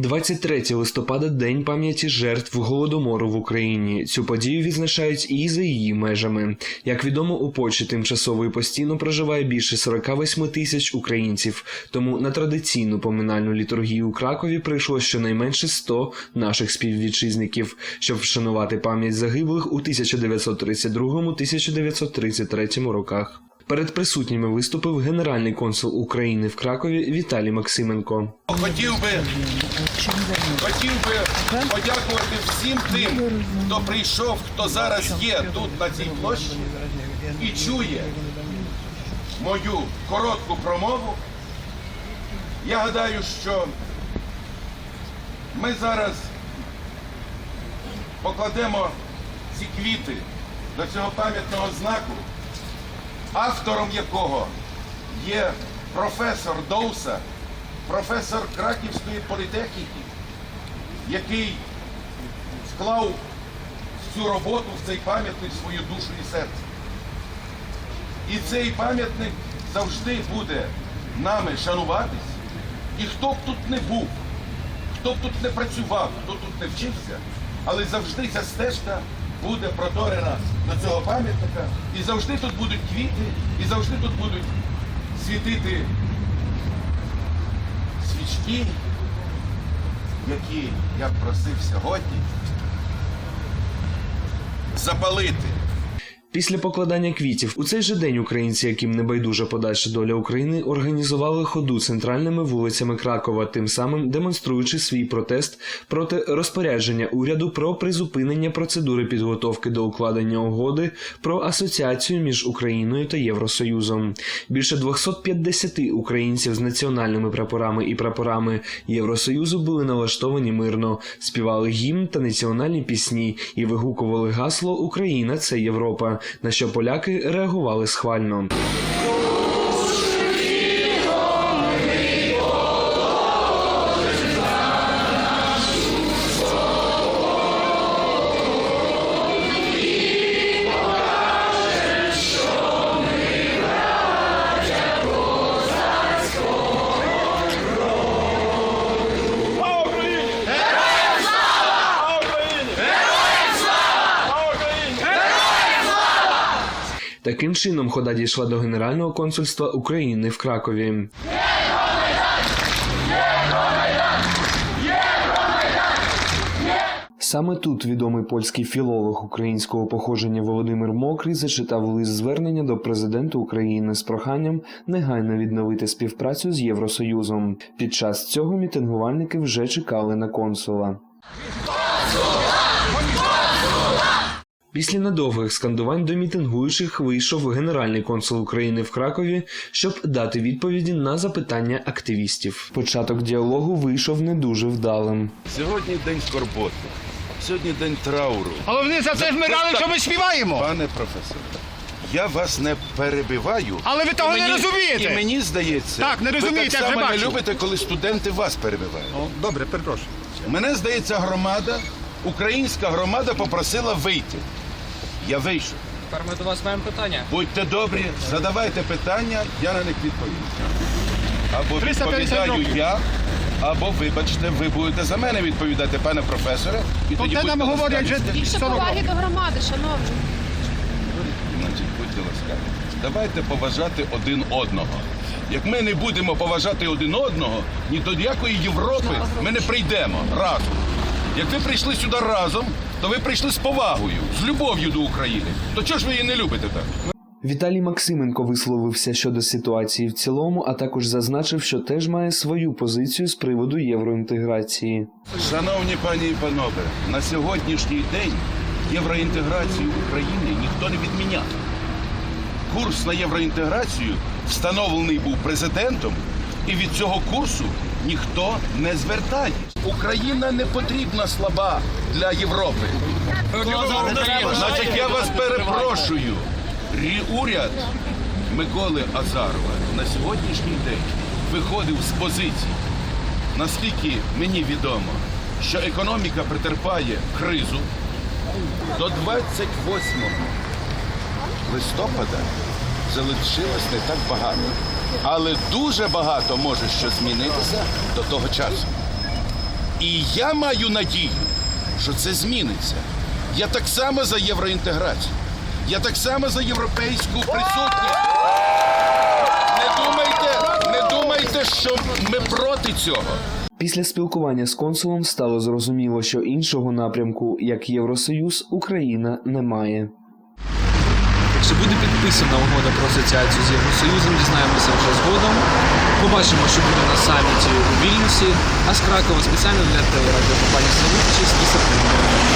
23 листопада День пам'яті жертв голодомору в Україні. Цю подію відзначають і за її межами. Як відомо, у Польщі тимчасово і постійно проживає більше 48 тисяч українців. Тому на традиційну поминальну літургію у Кракові прийшло щонайменше 100 наших співвітчизників, щоб вшанувати пам'ять загиблих у 1932-1933 роках. Перед присутніми виступив генеральний консул України в Кракові Віталій Максименко. Хотів би, хотів би подякувати всім тим, хто прийшов, хто зараз є тут на цій площі і чує мою коротку промову. Я гадаю, що ми зараз покладемо ці квіти до цього пам'ятного знаку, автором якого є професор Доуса, професор Краківської політехніки, який вклав в цю роботу, в цей пам'ятник свою душу і серце. І цей пам'ятник завжди буде нами шануватись. І хто б тут не був, хто б тут не працював, хто тут не вчився, але завжди ця стежка буде проторена до цього пам'ятника, і завжди тут будуть квіти, і завжди тут будуть світити свічки, які я просив сьогодні запалити. Після покладання квітів у цей же день українці, яким не байдужа подальша доля України, організували ходу центральними вулицями Кракова, тим самим демонструючи свій протест проти розпорядження уряду про призупинення процедури підготовки до укладення угоди про асоціацію між Україною та Євросоюзом. Більше 250 українців з національними прапорами і прапорами Євросоюзу були налаштовані мирно, співали гімн та національні пісні і вигукували гасло Україна це Європа. На що поляки реагували схвально. Таким чином, хода дійшла до Генерального консульства України в Кракові. Саме тут відомий польський філолог українського походження Володимир Мокрий зачитав лист звернення до президента України з проханням негайно відновити співпрацю з Євросоюзом. Під час цього мітингувальники вже чекали на консула. Після недовгих скандувань до мітингуючих вийшов генеральний консул України в Кракові, щоб дати відповіді на запитання активістів. Початок діалогу вийшов не дуже вдалим. Сьогодні день скорботи, сьогодні день трауру. Але вони за це вмирали, що ми співаємо. Пане професоре, я вас не перебиваю. Але ви того І не розумієте. І мені здається, Так, не розумієте, ви так само не любите, коли студенти вас перебивають. Добре, перепрошую. Мене здається, громада, українська громада попросила вийти. Я вийшов. Тепер ми до вас маємо питання. Будьте добрі, задавайте питання, я на них відповім. Або 350 відповідаю я, або, вибачте, ви будете за мене відповідати, пане професоре. І То тоді це нам будьте говорять вже. Більше 40 поваги років. до громади, шановні. Значить, будьте ласкаві. Давайте поважати один одного. Як ми не будемо поважати один одного, ні до якої Європи ми не прийдемо разом. Як ви прийшли сюди разом, то ви прийшли з повагою, з любов'ю до України. То чого ж ви її не любите так? Віталій Максименко висловився щодо ситуації в цілому, а також зазначив, що теж має свою позицію з приводу євроінтеграції. Шановні пані і панове, на сьогоднішній день євроінтеграцію України ніхто не відміняв. Курс на євроінтеграцію встановлений був президентом, і від цього курсу ніхто не звертає. Україна не потрібна слаба для Європи. Значить, я вас перепрошую. Уряд Миколи Азарова на сьогоднішній день виходив з позиції, наскільки мені відомо, що економіка претерпає кризу до 28 листопада залишилось не так багато. Але дуже багато може що змінитися до того часу. І я маю надію, що це зміниться. Я так само за євроінтеграцію. Я так само за європейську присутність. Не думайте, не думайте, що ми проти цього. Після спілкування з консулом стало зрозуміло, що іншого напрямку, як Євросоюз, Україна не має. Чи буде підписана угода про асоціацію з Євросоюзом, дізнаємося вже згодом. Побачимо, що буде на саміті у Вільнюсі, а з Кракова спеціально для телерадіокомпанії 6 серпня.